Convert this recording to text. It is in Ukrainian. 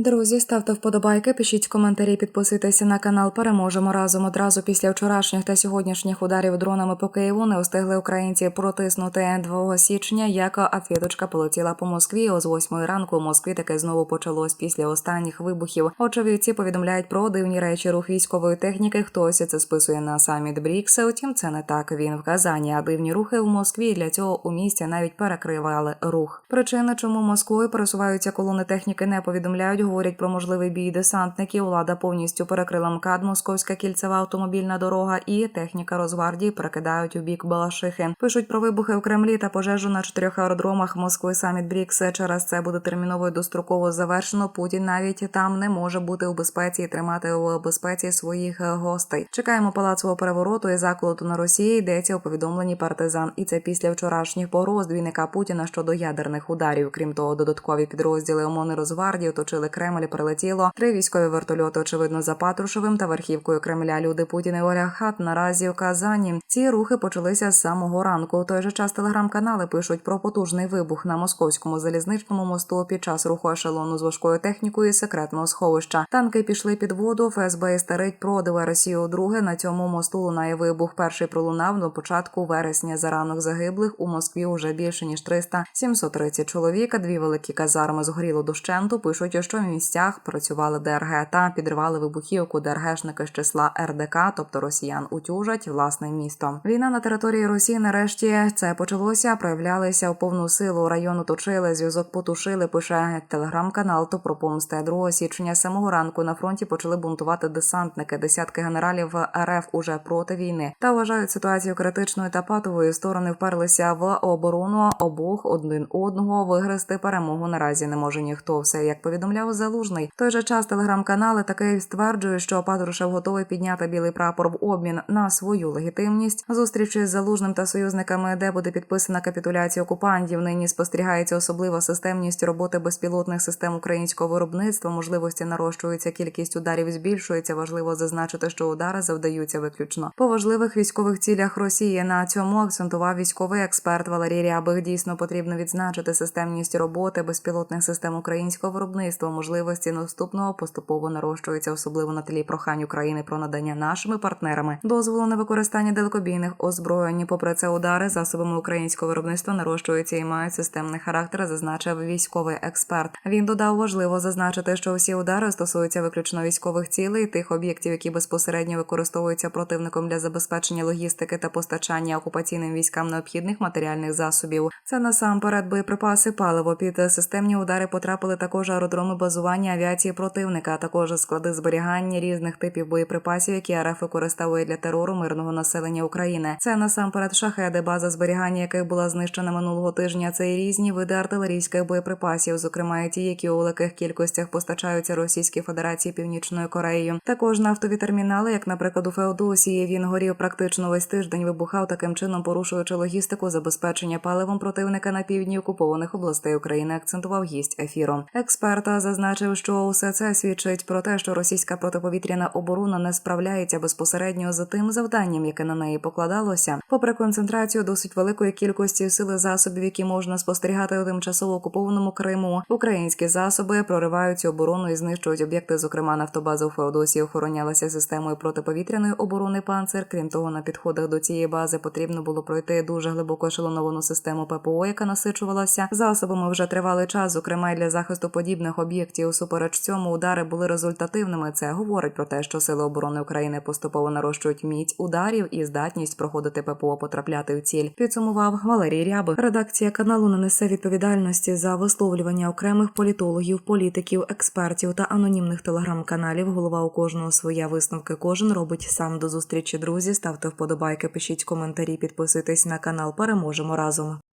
Друзі, ставте вподобайки, пишіть коментарі, підписуйтеся на канал. Переможемо разом. Одразу після вчорашніх та сьогоднішніх ударів дронами по Києву не встигли українці протиснути 2 січня, як авіаточка полетіла по Москві. О з 8 ранку у Москві таке знову почалось після останніх вибухів. Очевидці повідомляють про дивні речі рух військової техніки. Хтось це списує на саміт Брікса. Утім, це не так. Він в Казані. А дивні рухи в Москві для цього у місті навіть перекривали рух. Причина, чому Москвою пересуваються колони техніки, не повідомляють. Говорять про можливий бій десантників. Влада повністю перекрила МКАД, Московська кільцева автомобільна дорога і техніка Розвардії перекидають у бік Балашихи. Пишуть про вибухи у Кремлі та пожежу на чотирьох аеродромах Москви. Саміт Брікс через це буде терміново і достроково завершено. Путін навіть там не може бути у безпеці і тримати у безпеці своїх гостей. Чекаємо палацового перевороту і заколоту на Росії. Йдеться у повідомленні партизан. І це після вчорашніх погроз двійника Путіна щодо ядерних ударів. Крім того, додаткові підрозділи ОМОН і Розвардії оточили Кремль. Прилетіло три військові вертольоти. Очевидно, за Патрушевим та верхівкою Кремля. Люди Путіна і Оля Хат наразі у Казані. Ці рухи почалися з самого ранку. У той же час телеграм-канали пишуть про потужний вибух на московському залізничному мосту під час руху ешелону з важкою технікою і секретного сховища. Танки пішли під воду. ФСБ старить про диверсію. Друге на цьому мосту лунає вибух. Перший пролунав на початку вересня. За ранок загиблих у Москві вже більше ніж 300 730 чоловік. Дві великі казарми згоріло дощенту. Пишуть, що в місцях працювали ДРГ та підривали вибухівку ДРГшники з числа РДК, тобто росіян утюжать власне місто. Війна на території Росії нарешті це почалося. Проявлялися у повну силу. Район оточили, зв'язок потушили. Пише телеграм-канал. То про помсти 2 січня самого ранку на фронті почали бунтувати десантники. Десятки генералів РФ уже проти війни та вважають ситуацію критичною та патовою. Сторони вперлися в оборону обох один одного. Вигризти перемогу наразі не може ніхто. Все як повідомляв залужний. В той же час телеграм-канали таки стверджують, що Патрушев готовий підняти білий прапор в обмін на свою легітимність. Зустрічі з залужним та союзниками, де буде підписана капітуляція окупантів. Нині спостерігається особлива системність роботи безпілотних систем українського виробництва. Можливості нарощуються, кількість ударів збільшується. Важливо зазначити, що удари завдаються виключно по важливих військових цілях Росії. На цьому акцентував військовий експерт Валерій Рябих. Дійсно потрібно відзначити системність роботи безпілотних систем українського виробництва. Можливості наступного поступово нарощуються, особливо на тлі прохань України про надання нашими партнерами дозволу на використання далекобійних озброєнь. Попри це, удари засобами українського виробництва нарощуються і мають системний характер, зазначив військовий експерт. Він додав важливо зазначити, що усі удари стосуються виключно військових цілей, тих об'єктів, які безпосередньо використовуються противником для забезпечення логістики та постачання окупаційним військам необхідних матеріальних засобів. Це насамперед боєприпаси, паливо під системні удари потрапили також аеродроми базування авіації противника, а також склади зберігання різних типів боєприпасів, які РФ використовує для терору мирного населення України. Це насамперед шахеди, база зберігання яких була знищена минулого тижня. Це і різні види артилерійських боєприпасів, зокрема і ті, які у великих кількостях постачаються Російській Федерації Північною Кореєю. Також нафтові термінали, як наприклад у Феодосії, він горів практично весь тиждень. Вибухав таким чином, порушуючи логістику забезпечення паливом противника на півдні окупованих областей України. Акцентував гість ефіру. Експерта зазначив, що усе це свідчить про те, що російська протиповітряна оборона не справляється безпосередньо за тим завданням, яке на неї покладалося. Попри концентрацію досить великої кількості сили засобів, які можна спостерігати у тимчасово окупованому Криму, українські засоби проривають цю оборону і знищують об'єкти. Зокрема, нафтобаза у Феодосії охоронялася системою протиповітряної оборони панцир. Крім того, на підходах до цієї бази потрібно було пройти дуже глибоко ешелоновану систему ППО, яка насичувалася засобами вже тривалий час, зокрема й для захисту подібних об'єктів. Усупереч цьому удари були результативними. Це говорить про те, що сили оборони України поступово нарощують міць ударів і здатність проходити ППО потрапляти в ціль. Підсумував Валерій Рябих. Редакція каналу не несе відповідальності за висловлювання окремих політологів, політиків, експертів та анонімних телеграм-каналів. Голова у кожного своя висновки. Кожен робить сам до зустрічі. Друзі, ставте вподобайки, пишіть коментарі, підписуйтесь на канал. Переможемо разом.